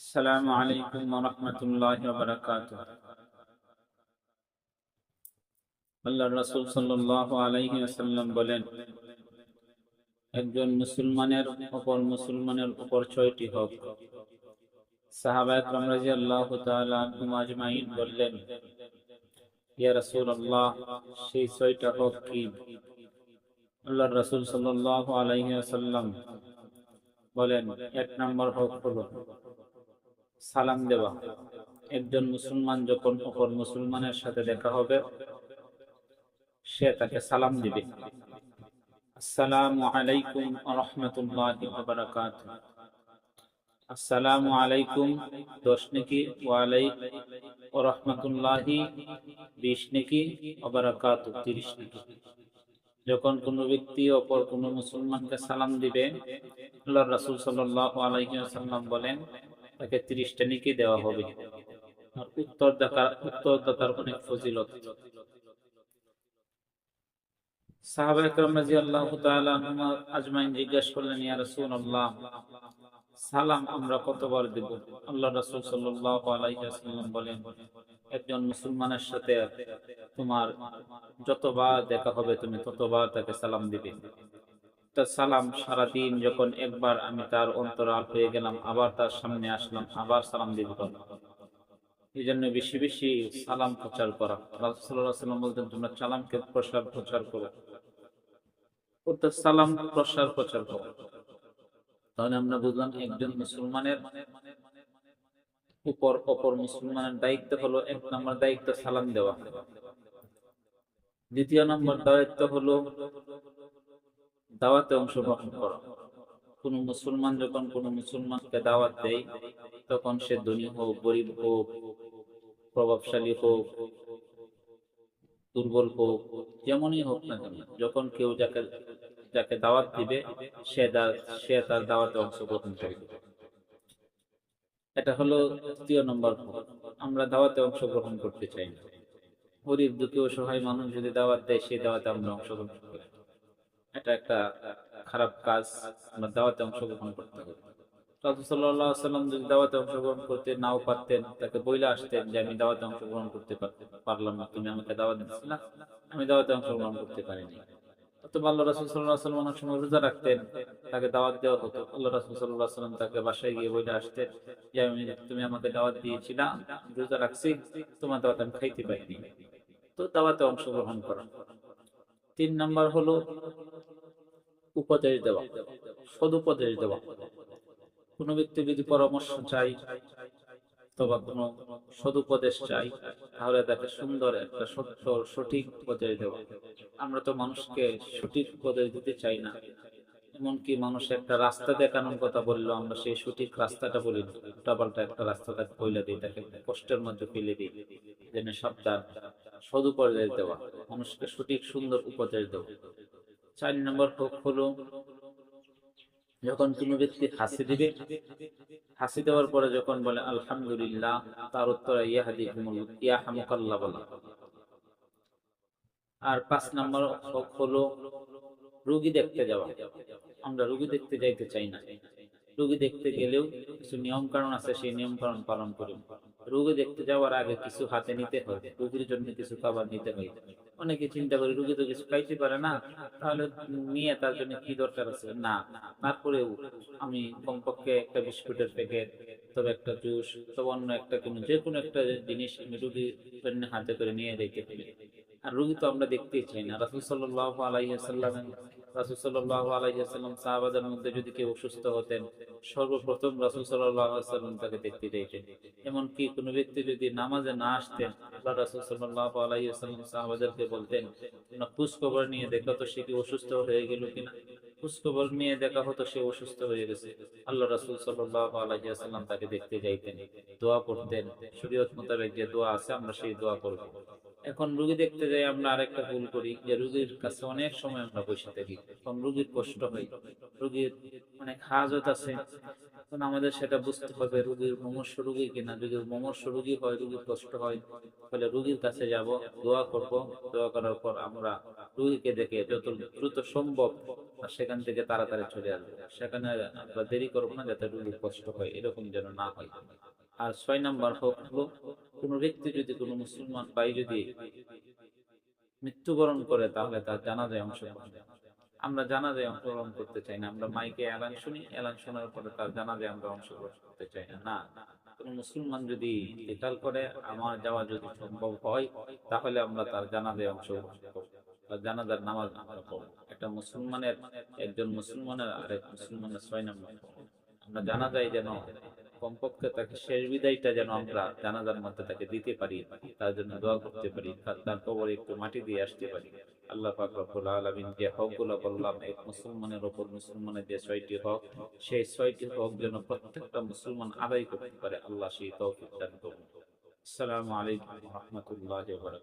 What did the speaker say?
السلام عليكم ورحمة الله وبركاته আল্লাহ রাসূল সাল্লাল্লাহু আলাইহি ওয়াসাল্লাম বলেন একজন মুসলমানের উপর মুসলমানের উপর ছয়টি হক সাহাবা একরাম রাদিয়াল্লাহু তাআলা আনহুম আজমাইন বললেন ইয়া রাসূলুল্লাহ সেই ছয়টা হক কি আল্লাহর রাসূল সাল্লাল্লাহু আলাইহি ওয়াসাল্লাম বলেন এক নম্বর হক হলো সালাম দেওয়া। একজন মুসলমান যখন অপর মুসলমানের সাথে দেখা হবে, সে তাকে সালাম দিবে। আসসালামু আলাইকুম আসসালামু আলাইকুম, দশ নাকি ওয়ালাই রহমতুল্লাহি, বিশ নাকি ওবারাকাত তিরিশ নাকি। যখন কোনো ব্যক্তি অপর কোনো মুসলমানকে সালাম দিবে আল্লাহ রাসূল সাল্লাল্লাহু আলাইহি ওয়াসাল্লাম বলেন তাকে ত্রিশটা নিকে দেওয়া হবে। আর উত্তরদাতার উত্তরদাতার অনেক ফজিলত। কতবার দেব? আল্লাহ বলেন, একজন মুসলমানের সাথে তোমার যতবার দেখা হবে, তুমি ততবার তাকে সালাম দিবে। তার সালাম সারাদিন যখন একবার আমি তার অন্তরাল হয়ে গেলাম, আবার তার সামনে আসলাম, আবার সালাম দিব এই জন্য বেশি বেশি সালাম প্রচার করা। রাসুল্লাহাম বলতেন, তোমরা সালামকে প্রসার প্রচার করো। অর্থাৎ সালাম প্রসার প্রচার করো। তাহলে আমরা বুঝলাম একজন মুসলমানের উপর অপর মুসলমানের দায়িত্ব হলো এক নম্বর দায়িত্ব সালাম দেওয়া। দ্বিতীয় নম্বর দায়িত্ব হলো দাওয়াতে অংশগ্রহণ করা। কোন মুসলমান যখন কোন মুসলমানকে দাওয়াত দেয়, তখন সে ধনী হোক, গরিব হোক, প্রভাবশালী হোক, দুর্বল হোক, যেমনই হোক না কেন, যখন কেউ যাকে যাকে দাওয়াত দিবে, সে সে তার দাওয়াতে অংশগ্রহণ করবে। এটা হলো তৃতীয় নম্বর আমরা দাওয়াতে অংশগ্রহণ করতে চাই না। গরিব, দুঃখী অসহায় মানুষ যদি দাওয়াত দেয়, সেই দাওয়াতে আমরা অংশগ্রহণ করি এটা একটা খারাপ কাজ আমরা দাওয়াতে অংশগ্রহণ করতে হবে। সাল্লাম যদি দাওয়াতে অংশগ্রহণ করতে নাও পারতেন, তাকে বইলে আসতেন যে, আমি দাওয়াতে অংশগ্রহণ করতে পারলাম না, তুমি আমাকে দাওয়াত দিচ্ছি না, আমি দাওয়াতে অংশগ্রহণ করতে পারিনি। অথবা আল্লাহ রাসুল সাল্লাহ সাল্লাম অনেক সময় রোজা রাখতেন, তাকে দাওয়াত দেওয়া হতো। আল্লাহ রাসুল সাল্লাহ সাল্লাম তাকে বাসায় গিয়ে বইলে আসতেন যে, আমি, তুমি আমাকে দাওয়াত দিয়েছিলা রোজা রাখছি, তোমার দাওয়াত আমি খাইতে পাইনি তো দাওয়াতে অংশগ্রহণ করা। তিন নাম্বার হলো উপদেশ দেওয়া, সদুপদেশ দেওয়া। কোনো ব্যক্তি যদি পরামর্শ চাই অথবা কোনো সদুপদেশ চাই তাহলে তাকে সুন্দর একটা সত্য সঠিক উপদেশ দেওয়া। আমরা তো মানুষকে সঠিক উপদেশ দিতে চাই না। এমনকি মানুষ একটা রাস্তা দেখানোর কথা বলল আমরা সেই সঠিক রাস্তাটা বলি উল্টাপাল্টা একটা রাস্তা তাকে বলে দিই, তাকে কষ্টের মধ্যে ফেলে দিই। যেন সাবধান, সদুপদেশ দেওয়া, মানুষকে সঠিক সুন্দর উপদেশ দেওয়া। চার নম্বর হোক হলো, যখন কোনো ব্যক্তি হাসি দিবে হাসি দেওয়ার পরে যখন বলে, আলহামদুলিল্লাহ তার উত্তর ইয়াহাদি বলা। আর পাঁচ নম্বর হোক হলো, রুগী দেখতে যাওয়া। আমরা রুগী দেখতে যাইতে চাই না। রুগী দেখতে গেলেও কিছু নিয়ম কারণ আছে, সেই নিয়ম কারণ পালন করি। রুগী দেখতে যাওয়ার আগে কিছু হাতে নিতে হয়, রুগীর জন্য কিছু খাবার নিতে হয়। অনেকে চিন্তা করে রুগী তো কিছু খাইতে পারে না, তাহলে নিয়ে তার জন্য কি দরকার আছে? না, তারপরেও আমি কমপক্ষে একটা বিস্কুটের প্যাকেট, তবে একটা জুস, তবে অন্য একটা কোনো যে কোনো একটা জিনিস আমি রুগীর জন্য হাতে করে নিয়ে রেখে ফেলি আর রুগী তো আমরা দেখতেই চাই না। রাসুল সাল্লাহ আলাইসাল্লাম রাসুল সাল্লাম এমনকি ব্যক্তি যদি নামাজে না আসতেন বলতেন নিয়ে দেখো তো সে কি অসুস্থ হয়ে গেল কিনা? খোঁজ খবর নিয়ে দেখা হতো সে অসুস্থ হয়ে গেছে। আল্লাহ রাসুল আলাইসাল্লাম তাকে দেখতে যাইতেন দোয়া করতেন। শরীয়ত মোতাবেক যে দোয়া আছে, আমরা সেই দোয়া করব। এখন রুগী দেখতে যাই আমরা আরেকটা ভুল করি, যে রুগীর কাছে অনেক সময় আমরা বসে থাকি। তখন রুগীর কষ্ট হয়, রুগীর অনেক হাজত আছে, এখন আমাদের সেটা বুঝতে হবে, রুগীর মমস্য রুগী কিনা। যদি মমস্য রুগী হয়, রুগীর কষ্ট হয়, তাহলে রুগীর কাছে যাব, দোয়া করব, দোয়া করার পর আমরা রুগীকে দেখে যত দ্রুত সম্ভব সেখান থেকে তাড়াতাড়ি চলে আসব। সেখানে আমরা দেরি করব না, যাতে রুগীর কষ্ট হয়, এরকম যেন না হয়। আর ছয় নাম্বার হোক হলো কোনো ব্যক্তি যদি কোনো মুসলমান ভাই যদি মৃত্যুবরণ করে, তাহলে তার জানাজায় অংশগ্রহণ আমরা জানাজায় অংশগ্রহণ করতে চাই না। আমরা মাইকে এলান শুনি, এলান শোনার পরে তার জানাজায় আমরা অংশগ্রহণ করতে চাই না। না, কোনো মুসলমান যদি ইন্তেকাল করে, আমার যাওয়া যদি সম্ভব হয়, তাহলে আমরা তার জানাজায় অংশগ্রহণ করব। জানাজার নামাজ আমরা পড়ব। একটা মুসলমানের, একজন মুসলমানের আরেক মুসলমানের ছয় নম্বর আমরা জানা যায় যেন কমপক্ষে তাকে শেষ বিদায়টা যেন আমরা জানাজার মধ্যে তাকে দিতে পারি, তার জন্য দোয়া করতে পারি, তার কবরে একটু মাটি দিয়ে আসতে পারি। আল্লাহ পাক রব্বুল আলামিন যে হকগুলো বললাম, এক মুসলমানের ওপর মুসলমানের যে ছয়টি হক, সেই ছয়টি হক যেন প্রত্যেকটা মুসলমান আদায় করতে পারে, আল্লাহ সেই তৌফিক দান করুন। আসসালামু আলাইকুম ওয়া রাহমাতুল্লাহি ওয়া বারাকাতুহু।